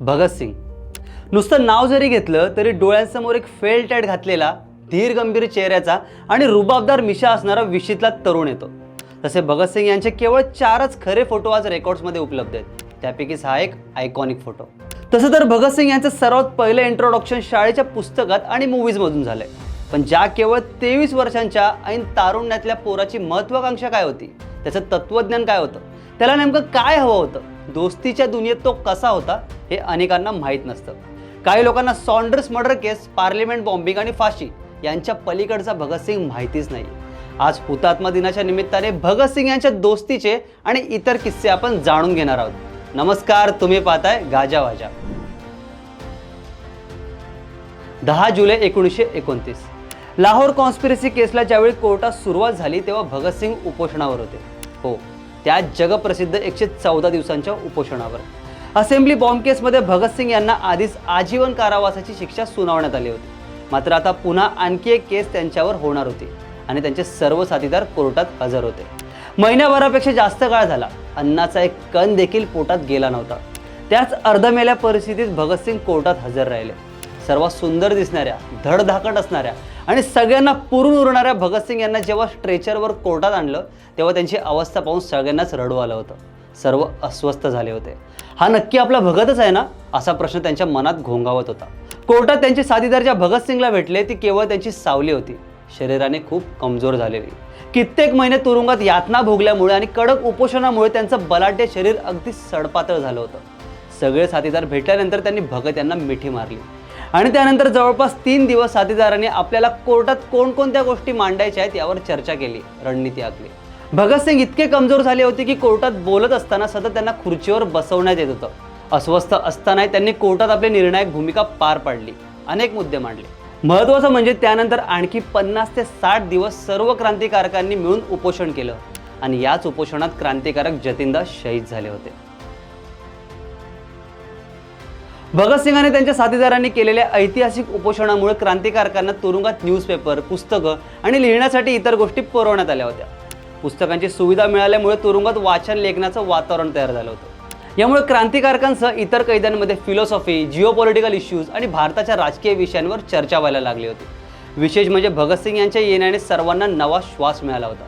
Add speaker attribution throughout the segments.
Speaker 1: भगतसिंग नुसतं नाव जरी घेतलं तरी डोळ्यांसमोर एक फेल टॅट घातलेला धीर गंभीर चेहऱ्याचा आणि रुबाबदार मिशा असणारा विशीतला तरुण येतो. तसे भगतसिंग यांचे केवळ चारच खरे फोटो आज रेकॉर्ड्समध्ये उपलब्ध आहेत. त्यापैकीच हा एक आयकॉनिक फोटो तसं तर भगतसिंग यांचं सर्वात पहिलं इंट्रोडक्शन शाळेच्या पुस्तकात आणि मूवीजमधून आहे पण ज्या केवळ तेवीस वर्षांच्या ऐन तारुण्यातल्या पोराची महत्त्वाकांक्षा काय होती? त्याचं तत्त्वज्ञान काय होतं? त्याला नेमकं काय हवं होतं? दोस्तीच्या दुनियेत तो कसा होता हे अनेकांना माहीत नसतं. काही लोकांना Saunders murder case parliament bombing आणि फाशी यांच्या पलीकडचा भगतसिंग माहितीच नाही. आज हुतात्मा दिनाच्या निमित्ताने भगतसिंग यांच्या दोस्तीचे आणि इतर किस्से आपण जाणून घेणार आहोत. नमस्कार तुम्ही पाहताय गाजा वाजा. दहा जुलै एकोणीसशे एकोणतीस. लाहोर कॉन्स्पिरसी केसला ज्यावेळी कोर्टात सुरुवात झाली तेव्हा भगतसिंग उपोषणावर होते. हो त्या जगप्रसिद्ध एकशे चौदा दिवसांच्या उपोषणावर. असेंब्ली बॉम्ब केसमध्ये भगतसिंग यांना आधीच आजीवन कारावासाची शिक्षा सुनावण्यात आली होती. मात्र आता पुन्हा आणखी एक केस त्यांच्यावर होणार होती आणि त्यांचे सर्व साथीदार कोर्टात हजर होते. महिन्याभरापेक्षा जास्त काळ झाला. अन्नाचा एक कण देखील पोटात गेला नव्हता. त्याच अर्धमेल्या परिस्थितीत भगतसिंग कोर्टात हजर राहिले. सर्वात सुंदर दिसणाऱ्या धडधाकट असणाऱ्या आणि सगळ्यांना पुरून उरणाऱ्या भगतसिंग यांना जेव्हा स्ट्रेचरवर कोर्टात आणलं तेव्हा त्यांची अवस्था पाहून सगळ्यांनाच रडू आलं होतं. सर्व अस्वस्थ झाले होते. हा नक्की आपला भगतच आहे ना? असा प्रश्न त्यांच्या मनात घोंगावत होता. कोर्टात त्यांचे साथीदार ज्या भगतसिंगला भेटले ती केवळ त्यांची सावली होती. शरीराने खूप कमजोर झालेली. कित्येक महिने तुरुंगात यातना भोगल्यामुळे आणि कडक उपोषणामुळे त्यांचं बलाढ्य शरीर अगदी सडपातळ झालं होतं. सगळे साथीदार भेटल्यानंतर त्यांनी भगत यांना मिठी मारली. आणि त्यानंतर जवळपास तीन दिवस साथीदारांनी आपल्याला कोर्टात कोणकोणत्या गोष्टी मांडायच्या आहेत यावर चर्चा केली रणनीती आखली. भगतसिंग इतके कमजोर झाले होते की कोर्टात बोलत असताना सतत त्यांना खुर्चीवर बसवण्यात येत होतं. अस्वस्थ असतानाही त्यांनी कोर्टात आपली निर्णायक भूमिका पार पाडली अनेक मुद्दे मांडले. महत्त्वाचं म्हणजे त्यानंतर आणखी पन्नास ते साठ दिवस सर्व क्रांतिकारकांनी मिळून उपोषण केलं आणि याच उपोषणात क्रांतिकारक जतीनदास शहीद झाले होते. भगतसिंगाने त्यांच्या साथीदारांनी केलेल्या ऐतिहासिक उपोषणामुळे क्रांतिकारकांना तुरुंगात न्यूजपेपर पुस्तकं आणि लिहिण्यासाठी इतर गोष्टी पुरवण्यात आल्या होत्या. पुस्तकांची सुविधा मिळाल्यामुळे तुरुंगात वाचन लेखनाचं वातावरण तयार झालं होतं. यामुळे क्रांतिकारकांसह इतर कैद्यांमध्ये फिलॉसॉफी जिओपॉलिटिकल इश्यूज आणि भारताच्या राजकीय विषयांवर चर्चा व्हायला लागली होती. विशेष म्हणजे भगतसिंग यांच्या येण्याने सर्वांना नवा श्वास मिळाला होता.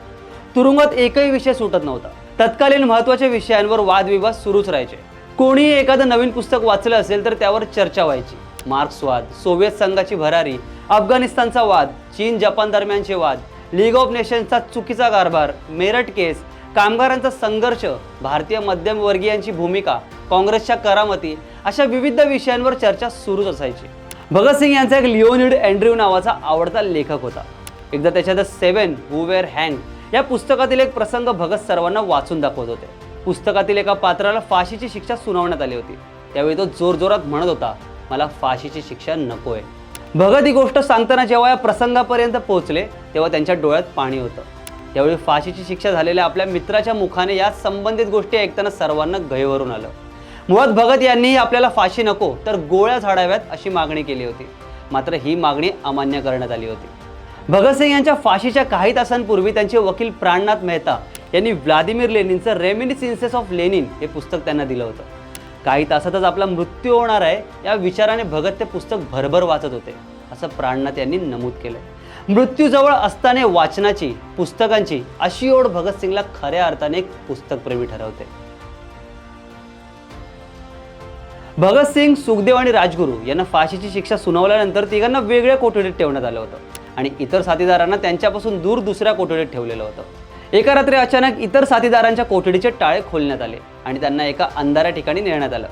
Speaker 1: तुरुंगात एकही विषय सुटत नव्हता. तत्कालीन महत्त्वाच्या विषयांवर वादविवाद सुरूच राहायचे. कोणीही एखादं नवीन पुस्तक वाचलं असेल तर त्यावर चर्चा व्हायची. मार्क्सवाद सोव्हिएत संघाची भरारी अफगाणिस्तानचा वाद चीन जपान दरम्यानचे वाद लीग ऑफ नेशन्सचा चुकीचा कारभार मेरठ केस कामगारांचा संघर्ष भारतीय मध्यमवर्गीयांची भूमिका काँग्रेसच्या करामती अशा विविध विषयांवर चर्चा सुरूच असायची. भगतसिंग यांचा एक लिओनिड अँड्र्यू नावाचा आवडता लेखक होता. एकदा त्याच्या the seven who were hang या पुस्तकातील एक प्रसंग भगत सर्वांना वाचून दाखवत होते. पुस्तकातील एका पात्राला फाशीची शिक्षा सुनावण्यात आली होती. त्यावेळी तो जोरजोरात म्हणत होता मला फाशीची शिक्षा नकोय. भगत ही गोष्ट सांगताना जेव्हा या प्रसंगापर्यंत पोहोचले तेव्हा त्यांच्या डोळ्यात पाणी होतं. त्यावेळी फाशीची शिक्षा झालेल्या आपल्या मित्राच्या मुखाने या संबंधित गोष्टी ऐकताना सर्वांना गैवरून आलं. मुळात भगत यांनीही आपल्याला फाशी नको तर गोळ्या झाडाव्यात अशी मागणी केली होती. मात्र ही मागणी अमान्य करण्यात आली होती. भगतसिंग यांच्या फाशीच्या काही तासांपूर्वी त्यांचे वकील प्राणनाथ मेहता यांनी व्लादिमीर लेनिनचं रेमिनिसिन्सेस ऑफ लेनिन हे पुस्तक त्यांना दिलं होतं. काही तासातच आपला मृत्यू होणार आहे या विचाराने भगत ते पुस्तक भरभर वाचत होते असं प्राणनाथ यांनी नमूद केलं मृत्यूजवळ असताना वाचनाची पुस्तकांची अशी ओढ भगतसिंगला खऱ्या अर्थाने एक पुस्तकप्रेमी ठरवते. भगतसिंग सुखदेव आणि राजगुरू यांना फाशीची शिक्षा सुनावल्यानंतर तिघांना वेगळ्या कोठडीत ठेवण्यात आलं होतं आणि इतर साथीदारांना त्यांच्यापासून दूर दुसऱ्या कोठडीत ठेवलेलं होतं. एका रात्री अचानक इतर साथीदारांच्या कोठडीचे टाळे खोलण्यात आले आणि त्यांना एका अंधाऱ्या ठिकाणी नेण्यात आलं.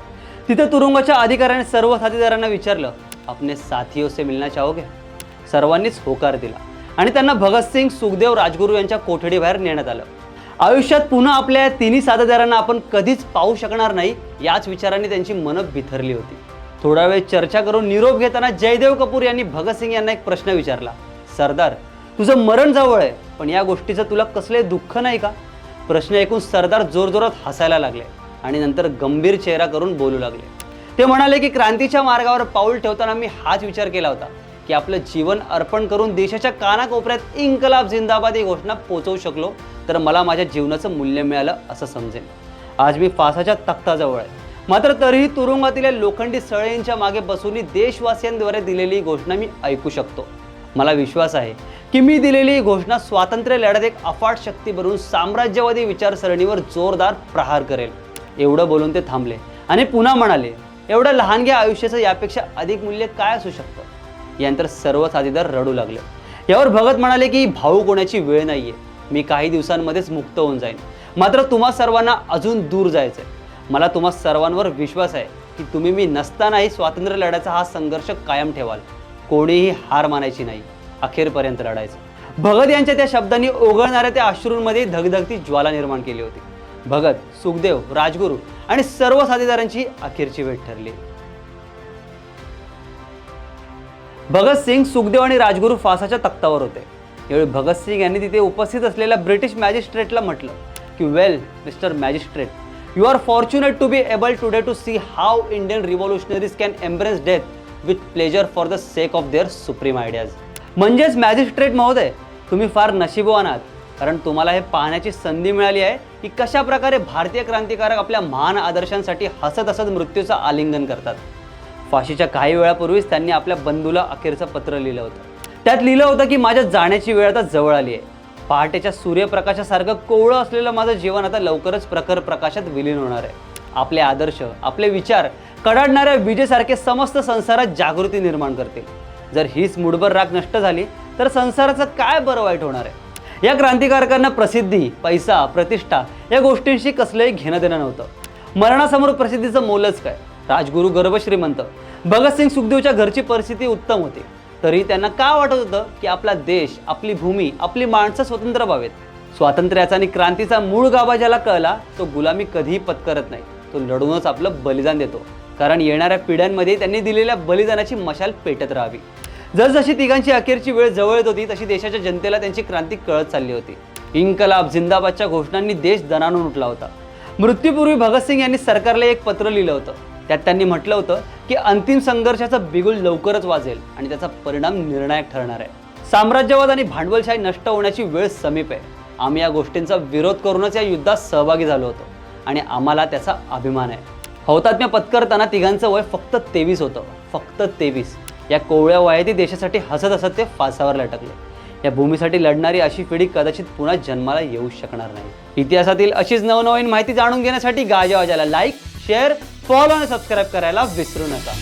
Speaker 1: तिथं तुरुंगाच्या अधिकाऱ्याने सर्व साथीदारांना विचारलं आपने साथियों से मिलना चाहोगे? सर्वांनीच होकार दिला आणि त्यांना भगतसिंग सुखदेव राजगुरू यांच्या कोठडीबाहेर नेण्यात आलं. आयुष्यात पुन्हा आपल्या या तिन्ही साथीदारांना आपण कधीच पाहू शकणार नाही याच विचारांनी त्यांची मनं बिथरली होती. थोडा वेळ चर्चा करून निरोप घेताना जयदेव कपूर यांनी भगतसिंग यांना एक प्रश्न विचारला सरदार तुझं मरण जवळ आहे. पण या गोष्टीचं तुला कसले दुःख नाही का? प्रश्न ऐकून सरदार जोरजोरात हसायला लागले आणि नंतर गंभीर चेहरा करून बोलू लागले. ते म्हणाले की क्रांतीच्या मार्गावर पाऊल ठेवताना मी हाच विचार केला होता की आपलं जीवन अर्पण करून देशाच्या कानाकोपऱ्यात इन्कलाब जिंदाबाद ही घोषणा पोचवू शकलो तर मला माझ्या जीवनाचं मूल्य मिळालं असं समजेल. आज मी फासाच्या तख्ताजवळ आहे. मात्र तरीही तुरुंगातील लोखंडी सळेंच्या मागे बसून देशवासियांद्वारे दिलेली ही घोषणा मी ऐकू शकतो. मला विश्वास आहे की मी दिलेली ही घोषणा स्वातंत्र्य लढ्यात एक अफाट शक्ती बनवून साम्राज्यवादी विचारसरणीवर जोरदार प्रहार करेल. एवढं बोलून ते थांबले आणि पुन्हा म्हणाले एवढं लहानग्या आयुष्याचं यापेक्षा अधिक मूल्य काय असू शकतं? यानंतर सर्व साथीदार रडू लागले. यावर भगत म्हणाले की भाऊ कोणाची वेळ नाहीये. मी काही दिवसांमध्येच मुक्त होऊन जाईन. मात्र तुम्हा सर्वांना अजून दूर जायचंय. मला तुम्हा सर्वांवर विश्वास आहे की तुम्ही मी नसतानाही स्वातंत्र्य लढ्याचा हा संघर्ष कायम ठेवाल. कोणीही हार मानायची नाही. अखेरपर्यंत लढायचं. भगत यांच्या त्या शब्दांनी ओघळणाऱ्या त्या अश्रूंमध्ये धगधगती ज्वाला निर्माण केली होती. भगत सुखदेव राजगुरू आणि सर्व साथीदारांची अखेरची भेट ठरली. भगतसिंग सुखदेव आणि राजगुरू फासाच्या तख्तावर होते. यावेळी भगतसिंग यांनी तिथे उपस्थित असलेल्या ब्रिटिश मॅजिस्ट्रेटला म्हटलं की well mister magistrate you are fortunate to be able today to see how Indian revolutionaries can embrace death with pleasure for the sake of their supreme ideas म्हणजेच मॅजिस्ट्रेट महोदय तुम्ही फार नशीबवान आहात. कारण तुम्हाला हे पाहण्याची संधी मिळाली आहे की कशा प्रकारे भारतीय क्रांतिकारक आपल्या महान आदर्शांसाठी हसत हसत मृत्यूचं आलिंगन करतात. फाशीच्या काही वेळापूर्वीच त्यांनी आपल्या बंधूला अखेरचं पत्र लिहिलं होतं. त्यात लिहिलं होतं की माझ्या जाण्याची वेळ आता जवळ आली आहे. पहाटेच्या सूर्यप्रकाशासारखं कोवळं असलेलं माझं जीवन आता लवकरच प्रखर प्रकाशात विलीन होणार आहे. आपले आदर्श आपले विचार कडाडणाऱ्या विजेसारखे समस्त संसारात जागृती निर्माण करतील जर हीच मुडभर राख नष्ट झाली तर संसाराचं काय बरं वाईट होणार आहे? या क्रांतिकारकांना प्रसिद्धी पैसा प्रतिष्ठा या गोष्टींशी कसलंही घेणं देणं नव्हतं. मरणासमोर प्रसिद्धीचं मोलच काय? राजगुरू गर्भश्रीमंत भगतसिंग सुखदेवच्या घरची परिस्थिती उत्तम होती. तरी त्यांना का वाटत होतं की आपला देश आपली भूमी आपली माणसं स्वतंत्र व्हावेत? स्वातंत्र्याचा आणि क्रांतीचा मूळ गाभा ज्याला कळला तो गुलामी कधीही पत्करत नाही. तो लढूनच आपलं बलिदान देतो. कारण येणाऱ्या पिढ्यांमध्ये त्यांनी दिलेल्या बलिदानाची मशाल पेटत राहावी. जसजशी तिघांची अखेरची वेळ जवळ येत होती तशी देशाच्या जनतेला त्यांची क्रांती कळत चालली होती. इन्कलाब जिंदाबादच्या घोषणांनी देश दणानून उठला होता. मृत्यूपूर्वी भगतसिंग यांनी सरकारला एक पत्र लिहिलं होतं. त्यात त्यांनी म्हटलं होतं की अंतिम संघर्षाचं बिगुल लवकरच वाजेल आणि त्याचा परिणाम निर्णायक ठरणार आहे. साम्राज्यवाद आणि भांडवलशाही नष्ट होण्याची वेळ समीप आहे. आम्ही या गोष्टींचा विरोध करूनच या युद्धात सहभागी झालो होतो आणि आम्हाला त्याचा अभिमान आहे. हौतात्म्य पत्करताना तिघांचं वय फक्त तेवीस होतं. फक्त तेवीस. या कोवळ्या वयाती देशासाठी हसत हसत ते फासावर लटकले. या भूमीसाठी लढणारी अशी पिढी कदाचित पुन्हा जन्माला येऊ शकणार नाही. इतिहासातील अशीच नवनवीन माहिती जाणून घेण्यासाठी गाजावाजाला लाईक शेअर फॉलो आणि सबस्क्राईब करायला विसरू नका.